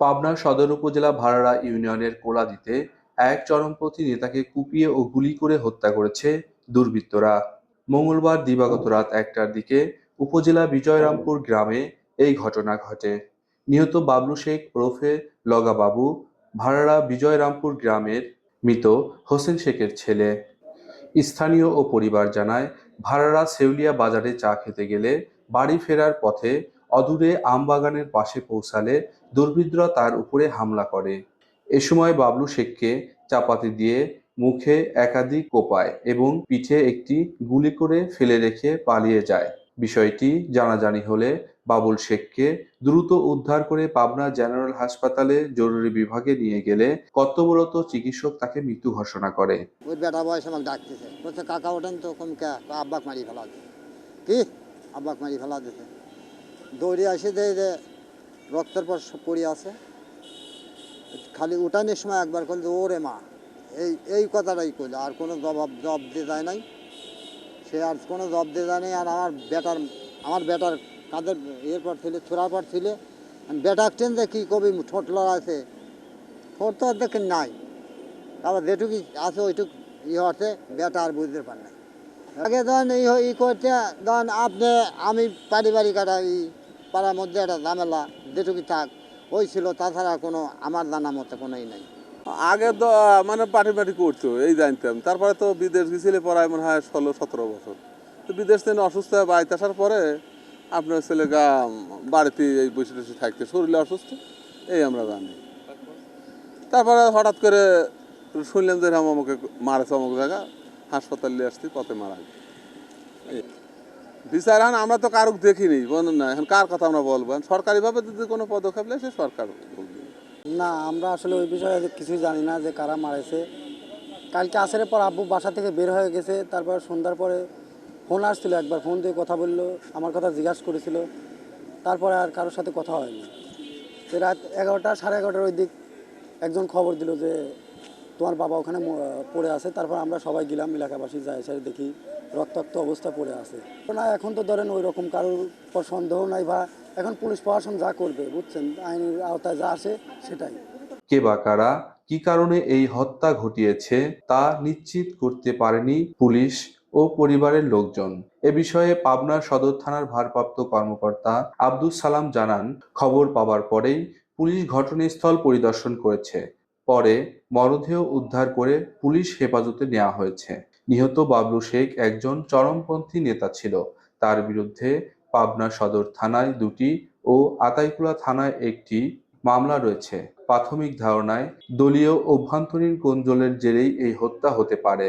পাবনা সদর উপজেলা ভাড়াড়া ইউনিয়নের কোলাদিতে এক চরমপন্থী নেতাকে কুপিয়ে ও গুলি করে হত্যা করেছে দুর্বৃত্তরা। মঙ্গলবার দিবাগত রাত একটার দিকে উপজেলা বিজয়রামপুর গ্রামে এই ঘটনা ঘটে। নিহত বাবলু শেখ ওরফে লগা বাবু ভাড়াড়া বিজয়রামপুর গ্রামের মৃত হোসেন শেখের ছেলে। স্থানীয় ও পরিবার জানায়, ভাড়ারা সেউলিয়া বাজারে চা খেতে গেলে বাড়ি ফেরার পথে অদূরে আমবাগানের পাশে পৌঁছালে দুর্বৃত্তরা তার উপরে হামলা করে। এ সময় বাবলু শেখকে চাপাতি দিয়ে মুখে একাধিক কোপায় এবং পিঠে একটি গুলি করে ফেলে রেখে পালিয়ে যায়। বিষয়টি জানাজানি হলে বাবুল শেখকে দ্রুত উদ্ধার করে পাবনা জেনারেল হাসপাতালে জরুরি বিভাগে নিয়ে গেলে কর্তব্যরত চিকিৎসক তাকে মৃত্যু ঘোষণা করে। ওই বেটা বয়স আমাকে ডাকতেছে। কাকা, ওঠেন তো কম কে আব্বাক মারি ফেলা কি? আব্বাক মারি ফেলা দিছে? দৌড়ে আসে দেয় যে রক্তের পর পড়ে আছে। খালি উঠানের সময় একবার করল যে, ওরে মা! এই এই কথাটাই কইল। আর কোনো জবাব জব দিয়ে যায় নাই। সে আর কোনো জব দিয়ে যায় নাই। আর আমার বেটার আমার বেটার কাদের পর ছিল ছোড়ার পর ছিল। বেটার টেন যে কী কবি, ঠোঁট লড়াইছে। ঠোঁট তো আর দেখেন নাই। তারপর যেটুকু আছে ওইটুক ই হচ্ছে বেটা আর বুঝতে পার না আগে ধরেন এই ই করতে, ধরেন আপনি, আমি পারিবারিক একটা ই পাড়ার মধ্যে একটা ঝামেলা, যেটুকু থাক, ওই ছিল। তাছাড়া কোনো, আমার জানা মতে কোনোই নাই। আগে তো মানে পার্টি পার্টি করতো, এই জানতাম। তারপরে তো বিদেশ গেছিলে পড়ায় মনে হয় ষোলো, সতেরো বছর। তো বিদেশ থেকে অসুস্থ হয়ে বাড়িতে আসার পরে আপনার ছেলে গা বাড়িতে এই বসে টসে থাকতে। শরীরে অসুস্থ, এই আমরা জানি। তারপরে হঠাৎ করে শুনলাম যে আমাকে মারেছে অমুক জায়গা, হাসপাতালে আসছি, পথে মারা গেছে। এই। বিচার এখন আমরা তো কারুক দেখিনি, বলুন না। এখন কার কথা আমরা বলব? সরকারিভাবে যদি কোনো পদক্ষেপ নেয়, সে সরকার বলবে। না, আমরা আসলে ওই বিষয়ে কিছুই জানি না যে কারা মারেছে। কালকে আসরের পর আব্বু বাসা থেকে বের হয়ে গেছে, তারপর সন্ধ্যার পরে ফোন আসছিল, একবার ফোন দিয়ে কথা বলল, আমার কথা জিজ্ঞাসা করেছিল। তারপরে আর কারোর সাথে কথা হয়নি। রাত এগারোটা, সাড়ে এগারোটার ওই দিক একজন খবর দিল যে তোমার বাবা ওখানে পড়ে আছে। তারপর আমরা সবাই গেলাম এলাকাবাসী, যাই এসে দেখি রক্তাক্ত অবস্থা পড়ে আছে। না, এখন তো ধরেন ওই রকম কারোর উপর সন্দেহ নাই বা এখন পুলিশ প্রশাসন যা করবে, বুঝছেন? আইনের আওতায় যা আসে, সেটাই। কে বা কারা, কি কারণে এই হত্যা ঘটিয়েছে, তা নিশ্চিত করতে পারেনি পুলিশ ও পরিবারের লোকজন। এ বিষয়ে পাবনা সদর থানার ভারপ্রাপ্ত কর্মকর্তা আব্দুল সালাম জানান, খবর পাওয়ার পরেই পুলিশ ঘটনাস্থল পরিদর্শন করেছে। পরে মরদেহ উদ্ধার করে পুলিশ হেফাজতে নেওয়া হয়েছে। নিহত বাবলু শেখ একজন চরমপন্থী নেতা ছিল। তার বিরুদ্ধে পাবনা সদর থানায় দুটি ও আতাইকুলা থানায় একটি মামলা রয়েছে। প্রাথমিক ধারণায় দলীয় অভ্যন্তরীণ কোন্দলের জেরেই এই হত্যা হতে পারে।